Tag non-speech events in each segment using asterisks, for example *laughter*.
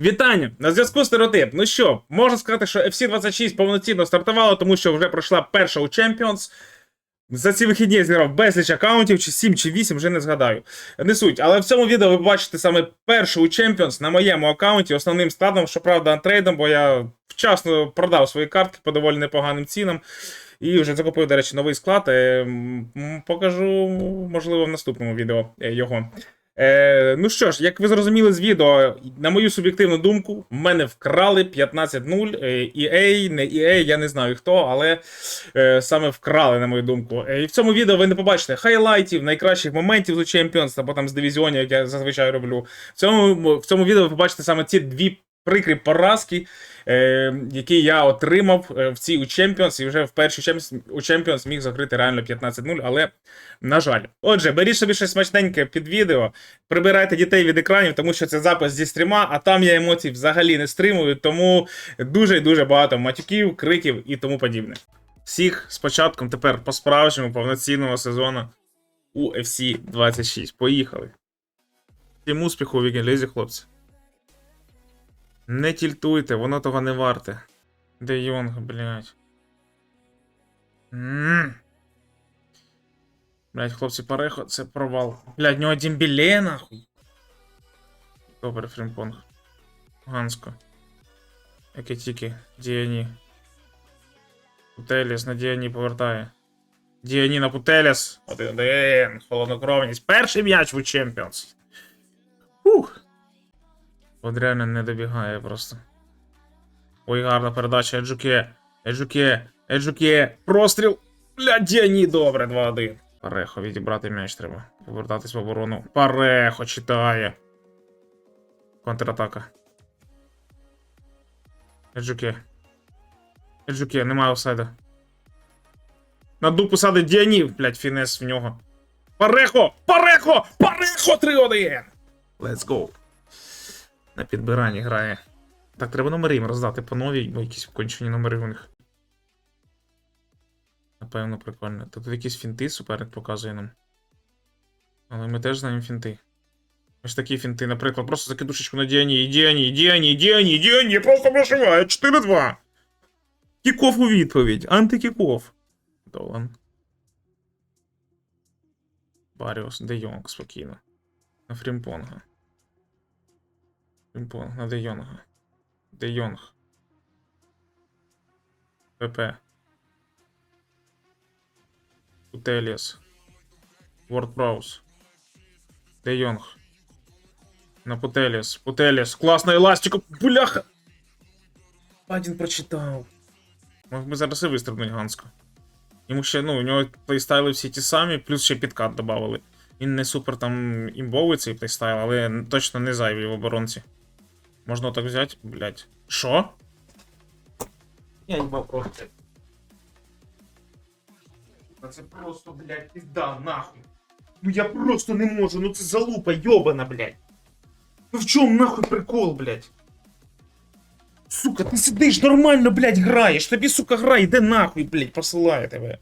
Вітання! На зв'язку стереотип. Ну що, можна сказати, що FC26 повноцінно стартувало, тому що вже пройшла перша у Champions. За ці вихідні я зіграв безліч аккаунтів, чи 7, чи 8, вже не згадаю. Не суть. Але в цьому відео ви бачите саме першу у Champions на моєму аккаунті, основним складом, щоправда, антрейдом, бо я вчасно продав свої картки по доволі непоганим цінам. І вже закупив, до речі, новий склад. Е, Покажу, можливо, в наступному відео е, його. Е, ну що ж, як ви зрозуміли з відео, на мою суб'єктивну думку, в мене вкрали 15-0. Е, EA, не EA, я не знаю хто, але е, саме вкрали, на мою думку. Е, і в цьому відео ви не побачите хайлайтів, найкращих моментів з Champions, або там з дивізіонів, як я зазвичай роблю. В цьому, в цьому відео ви побачите саме ці дві прикрі поразки, е, які я отримав е, в цій у Champions, і вже в першій Champions, у Champions міг закрити реально 15-0, але на жаль. Отже, беріть собі щось смачненьке під відео, прибирайте дітей від екранів, тому що це запис зі стріма, а там я емоцій взагалі не стримую, тому дуже і дуже багато матюків, криків і тому подібне. Всіх з початком тепер по-справжньому повноцінного сезону у FC 26. Поїхали. Всім успіху у Вікінлізі, хлопці. Не тільтуйте, воно того не варте. Де Йонг, блядь. Ммм. Блядь, хлопці, парехо, це провал. Блядь, в нього Дімбіле, нахуй. Добре, Фрімпонг. Ганско. Яке тільки. Діані. Путеліс на Діані повертає. Діані на Путеліс. Один-один. Холоднокровність. Перший м'яч в Champions. От реально не добігає просто. Ой, гарна передача. Еджуке. Еджуке. Еджуке. Простріл. Бля, Діані, добре, 2-1. Парехо, відібрати м'яч треба. Повертатись в оборону. Парехо читає. Контратака. Еджуке. Еджуке, немає офсайда. На дупу садить Діанів, блядь, фінес в нього. Парехо! Парехо! Парехо 3-1! Let's go. На підбиранні грає. Так, треба номери їм роздати по новій, бо якісь кончені номери у них. Напевно, прикольно. Тут якісь фінти суперник показує нам. Але ми теж знаємо фінти. Ось такі фінти, наприклад, просто закидушечку на Діані, Діані, Діані, Діані, Діані, просто прошиває 4-2. Кіков у відповідь. Антикіков. Долан. Баріус, Де Йонг, спокійно. На Фрімпонга. Фрімпонг, на Де Йонга. Де Йонг. ПП. Утеліас. Вордпраус. Де Йонг. На Путеліас. Путеліас. Класно еластику. Бляха! Падін прочитав. Мог би зараз і вистрибнуть Ганско. Йому ще, ну, у нього плейстайли всі ті самі, плюс ще підкат додавали. Він не супер там імбовий цей плейстайл, але точно не зайвий в оборонці. Можна так взяти, блять. Що? Я їбав просто. Це просто, блядь, пізда, нахуй. Ну я просто не можу, ну це залупа йобана, блядь. Ну в чому нахуй прикол, блядь? Сука, ти сидиш нормально, блядь, граєш. Тобі, сука, гра, йде нахуй, блядь, посилає тебе.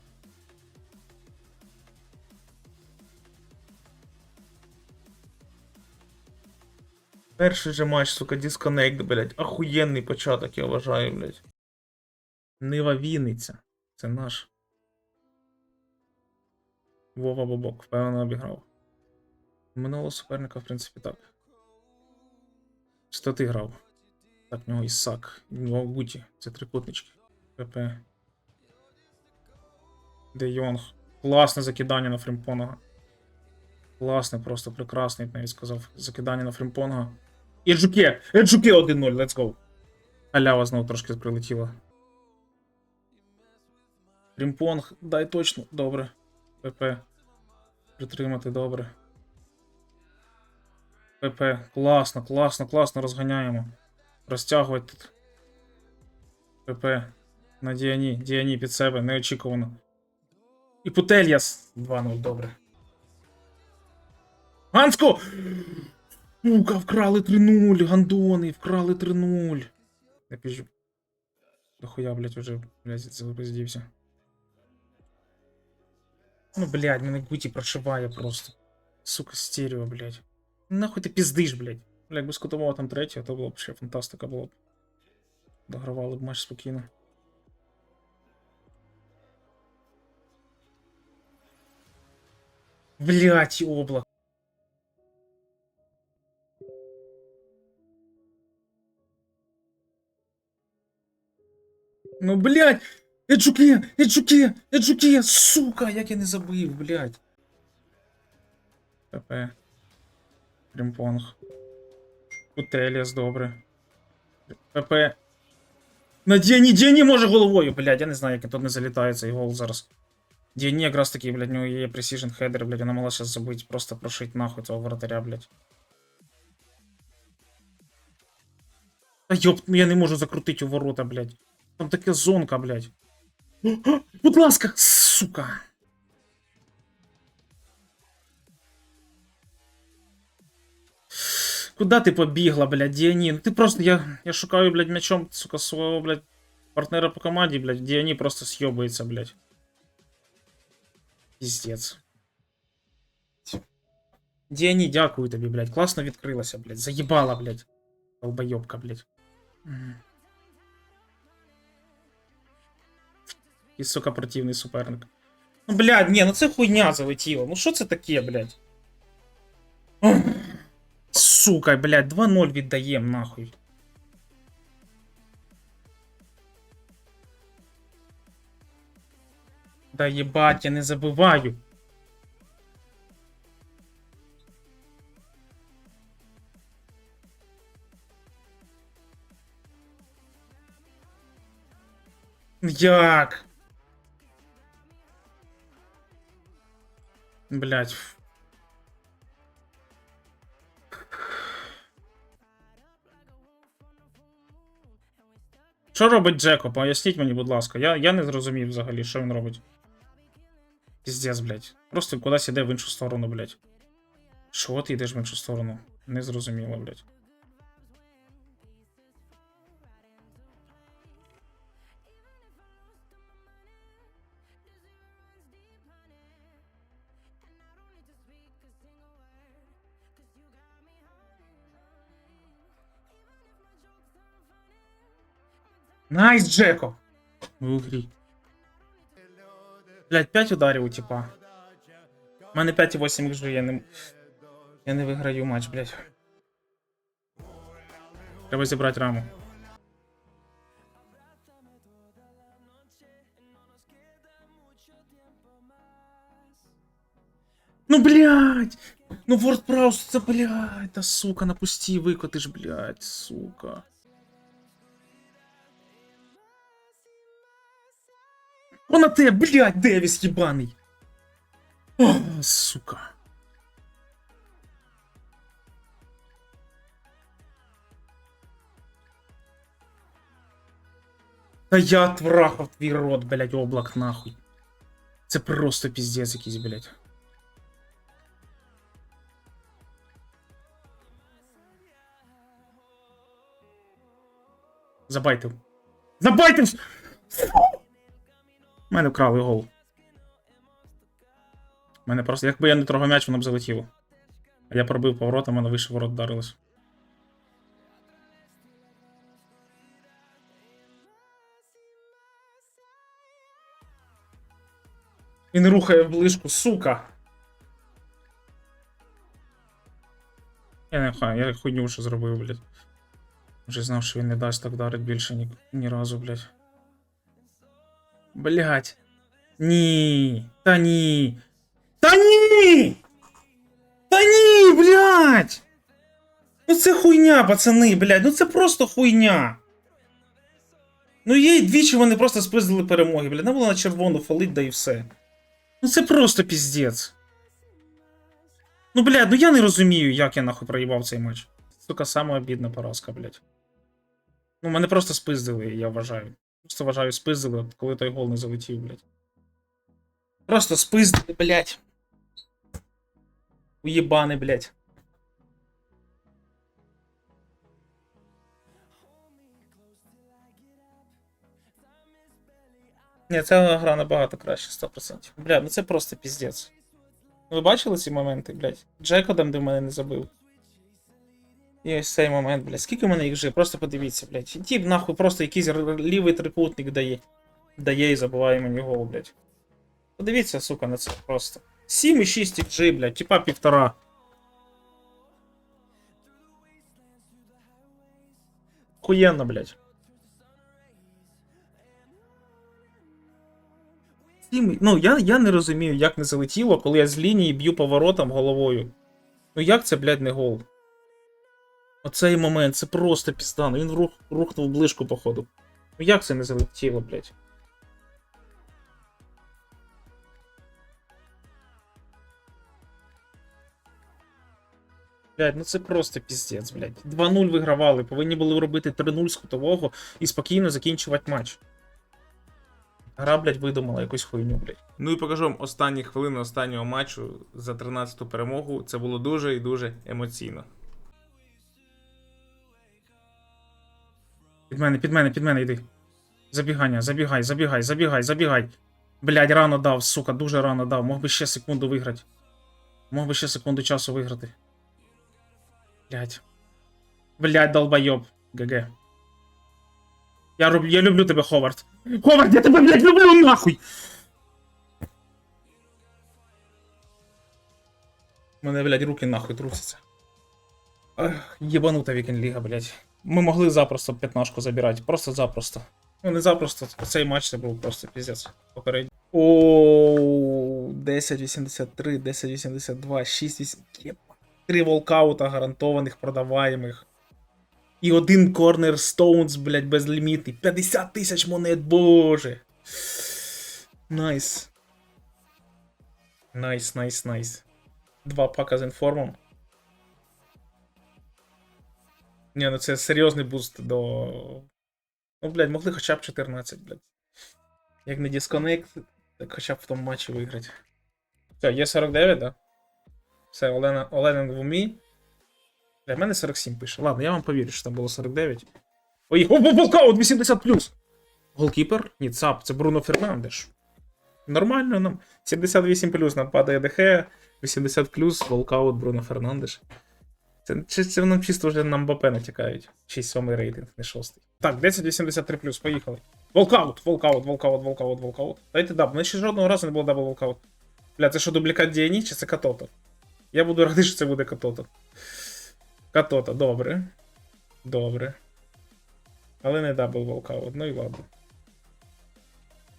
Перший же матч, сука, дисконнект, блядь. Охуєнний початок, я вважаю, блядь. Нива Вінниця. Це наш. Вова Бобок, впевнено обіграв. Минулого суперника, в принципі, так. Що ти грав? Так, в нього Ісак, в нього Гуті, це трикутнички. ПП. Де Йонг. Класне закидання на Фрімпонга. Класне, просто прекрасне, я б навіть сказав. Закидання на Фрімпонга. Еджуке! Еджуке 1-0, let's go. Халява знову трошки прилетіла. Фрімпонг, дай точно, добре. ПП. Притримати добре. ПП. Класно, класно, класно розганяємо. Розтягувати тут. ПП. На Діані. Діані під себе, неочікувано. І Путельяс. 2-0, добре. Ганско! Сука, вкрали 3-0, гандони, вкрали 3-0. Я піжу. Дохуя, блядь, уже, блядь, запиздівся. Ну, блядь, мене Гуті прошиває просто. Сука, стерео, блядь. Нахуй ти пиздиш, блядь. Бля, якби скутував там третє, то було б ще фантастика була б. Догравали б матч спокійно. Блять, облак. Ну, блядь! Еджуке! Еджуке! Еджуке! Сука! Як я не забив, блядь. ПП. Прімпонг. Утеліас, добре. ПП. На Діані, Діані може головою, блядь, я не знаю, як тут не залітає цей гол зараз. Діані якраз таки, блядь, у нього є Precision Header, блядь, вона могла зараз забити, просто прошить нахуй цього воротаря, блядь. Та йоп, ну я не можу закрутити у ворота, блядь. Там таке зонка, блядь. *gasps* Будь ласка, сука. Куда ти побігла, блядь, Діані? Ну ти просто, я, я шукаю, блядь, м'ячом, сука, свого, блядь, партнера по команді, блядь, Діані просто съебується, блядь. Піздец. Діані, дякую тобі, блядь. Класно відкрилася, блядь. Заїбала, блядь. Долбойобка, блядь. І, сука, противний суперник. Ну, блядь, ні, ну це хуйня залетіла. Ну що це таке, блядь? Сука, блядь, 2-0 віддаєм, нахуй. Да ебать, я не забываю. Як? Блять. Що робить Джеко? Поясніть мені, будь ласка. Я, я не зрозумів взагалі, що він робить. Піздець, блядь. Просто кудись іде в іншу сторону, блядь. Що ти йдеш в іншу сторону? Не зрозуміло, блядь. Найс, Джеко! Ігрі. Блять, 5 ударів у типа. У мене 5,8 XG, я не. Я не виграю матч, блять. Треба зібрати раму. Ну, блядь! Ну, WordPress, це, блядь, да сука, напусти, викотиш, блядь, сука. Вона те, блядь, Девіс єбаний. О, сука. Та я трахав твій рот, блядь, облак нахуй. Це просто піздець якийсь, блядь. Забайтив. Забайтив! У мене вкрали гол. У мене просто, якби я не трогав м'яч, воно б залетіло. А я пробив поворотом, воно вище ворот вдарилось. Він рухає в сука. Я не хай, я хуйню вже зробив, блядь. Вже знав, що він не дасть так вдарить більше ні, ні разу, блядь. Блять. Ні. Та ні. Та ні! Та ні, блять! Ну це хуйня, пацани, блять, ну це просто хуйня. Ну їй двічі вони просто спиздили перемоги, блядь. Не було на червону фалить, да і все. Ну це просто піздець. Ну, блядь, ну я не розумію, як я нахуй проїбав цей матч. Сука, сама обідна поразка, блядь. Ну, мене просто спиздили, я вважаю. Просто вважаю, спиздили, коли той гол не залетів, блядь. Просто спиздили, блядь. Уєбани, блядь. Ні, ця гра набагато краще, 100%. Бля, ну це просто піздець. Ви бачили ці моменти, блядь? Джекодем, де мене не забив. І ось цей момент, блядь. Скільки в мене їх же? Просто подивіться, блядь. Тіп нахуй просто якийсь лівий трикутник дає. Дає і забуває мені гол, блядь. Подивіться, сука, на це просто. 7,6 XG, блядь, типа півтора. Хуєнно, блядь. Сім- Ну, я, я не розумію, як не залетіло, коли я з лінії б'ю поворотом головою. Ну як це, блядь, не гол? Оцей момент, це просто піздано. Він рух, рухнув ближку, походу. Ну як це не залетіло, блядь? Блядь, ну це просто піздець, блядь. 2-0 вигравали, повинні були робити 3-0 з кутового і спокійно закінчувати матч. Гра, блядь, видумала якусь хуйню, блядь. Ну і покажу вам останні хвилини останнього матчу за 13-ту перемогу. Це було дуже і дуже емоційно. Під мене, під мене, під мене йди. Забігання, забігай, забігай, забігай, забігай. Блядь, рано дав, сука, дуже рано дав. Мог би ще секунду виграти. Мог би ще секунду часу виграти. Блядь. Блядь, долбойоб. ГГ. Я, роб... я люблю тебе, Ховард. Ховард, я тебе, блядь, люблю нахуй! Мене, блядь, руки нахуй трусяться. Ах, єбанута вікінг-ліга, блядь. Ми могли запросто п'ятнашку забирати. Просто запросто. Ну, не запросто, цей матч це був просто піздець. Попередньо. Ооо, 10.83, 10.82, 6.8. Єба. Три волкаута гарантованих, продаваємих. І один корнер Стоунс, блядь, безлімітний. 50 тисяч монет, боже. Найс. Найс, найс, найс. Два пака з інформом. Ні, ну це серйозний буст до. Ну, блядь, могли хоча б 14, блядь. Як не дисконект, так хоча б в тому матчі виграти. Все, є 49, да? Все, Олена, Олена в умі. Для мене 47 пише. Ладно, я вам повірю, що там було 49. Ой, о, волкаут 80 плюс! Голкіпер? Ні, ЦАП, це Бруно Фернандеш. Нормально нам. 78 плюс нам падає ДХ, 80 плюс, волкаут Бруно Фернандеш. Це, це, це нам чисто вже на Мбапе натякають. 6-7 рейтинг, не 6. Так, 1083 плюс, поїхали. Волкаут, волкаут, волкаут, волкаут, волкаут. Дайте дабл. Ну ще жодного разу не було дабл волкаут. Бля, це що дублікат Діані чи це Катото? Я буду радий, що це буде Катото. Катото, добре. Добре. Але не дабл волкаут, ну і ладно.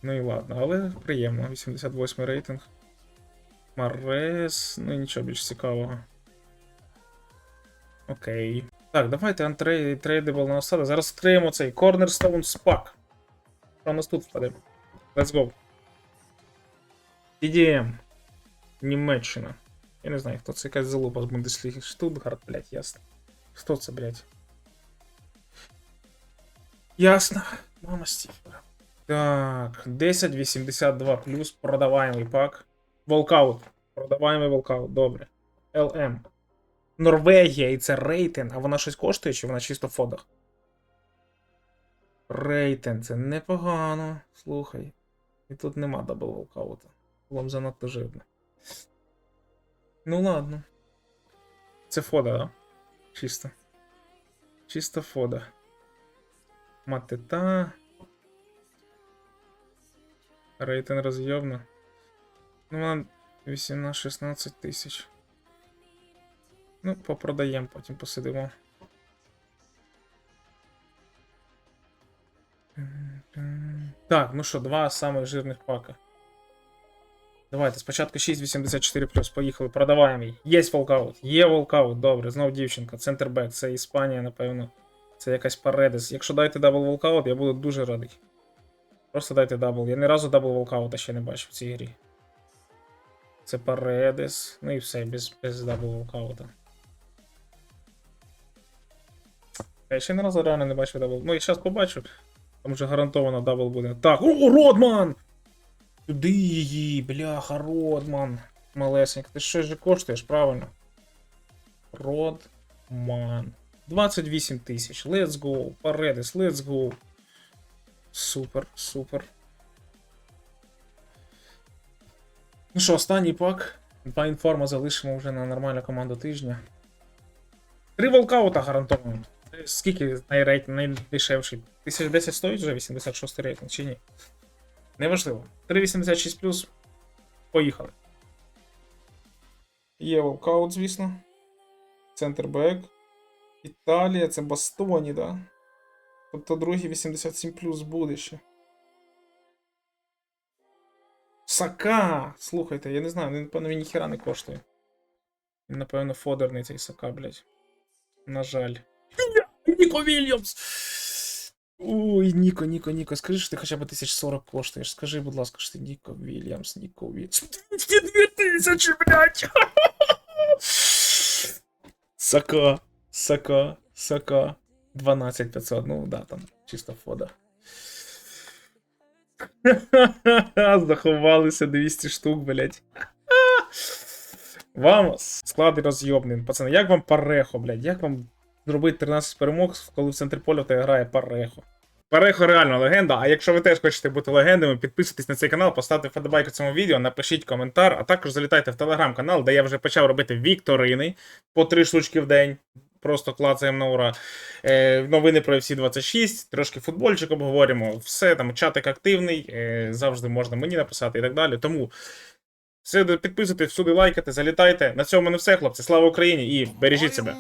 Ну і ладно, але приємно. 88 рейтинг. Марес, ну нічого більш цікавого. Окей. Так, давайте антрей трейдабл на осаду. Зараз відкриємо цей Cornerstone Spack. Що у нас тут впаде? Let's go. TDM. Німеччина. Я не знаю, хто це якась залупа з Бундесліги. Штутгарт, блядь, ясно. Хто це, блядь? Ясно. Мама Стіфера. Так, 1082 плюс продаваємий пак. Волкаут. Продаваємий волкаут, добре. LM. Норвегія і це рейтинг, а вона щось коштує, чи вона чисто в фодах? Рейтинг, це непогано. Слухай. І тут нема дабл волкаута. Вам занадто жирно. Ну ладно. Це фода, да? Чисто. Чисто фода. Матета. Рейтинг роз'єбна. Ну, вона 18-16 тисяч. Ну, попродаємо, потім посидимо. Так, ну що, два самих жирних пака. Давайте спочатку 6,84 поїхали, продаваємо її. Є волкаут, є волкаут, добре, знов дівчинка, центрбек, це Іспанія, напевно. Це якась Паредес. Якщо дайте дабл волкаут, я буду дуже радий. Просто дайте дабл. Я ні разу дабл волкаута ще не бачив в цій грі. Це Паредес. Ну і все, без, без дабл волкаута. Я ще ні разу реально не бачив дабл. Ну, я зараз побачу. Там вже гарантовано дабл буде. Так, о, Родман! Туди її, бляха, Родман. Малесенька. Ти щось же коштуєш, правильно? Родман. 28 тисяч. Let's go. Паредес, let's go. Супер, супер. Ну що, останній пак. Два інформа залишимо вже на нормальну команду тижня. Три волкаута гарантовано. Скільки найрейтинг, найдешевший? 1010 стоїть вже 86 рейтинг чи ні? Неважливо. 386 плюс. Поїхали. Є волкаут, звісно. Центрбек. Італія, це Бастоні, да? Тобто другий 87 плюс буде ще. Сака! Слухайте, я не знаю, він, напевно, він ніхіра не коштує. Він, напевно, фодерний цей Сака, блядь. На жаль. Ніко Вільямс! Ой, Ніко, Ніко, Ніко, скажи, що ти хоча б 1040 коштуєш. Скажи, будь ласка, що ти Ніко Вільямс, Ніко Вільямс. 202 тисячі, блядь! Сака, Сака, Сака. 12500, ну да, там чисто фода. *laughs* Заховалися 200 штук, блядь. Вамос. Склади розйобним. Пацани, як вам парехо, блядь? Як вам Зробити 13 перемог, коли в центрі поля та грає парехо? Парехо реально легенда. А якщо ви теж хочете бути легендами, підписуйтесь на цей канал, поставте вподобайку цьому відео, напишіть коментар, а також залітайте в телеграм-канал, де я вже почав робити вікторини по три штучки в день. Просто клацаємо на ура. Е, новини про FC 26, трошки футбольчик обговоримо. Все там чатик активний, е, завжди можна мені написати і так далі. Тому все підписуйте, всюди лайкайте, залітайте. На цьому не все, хлопці. Слава Україні і бережіть себе.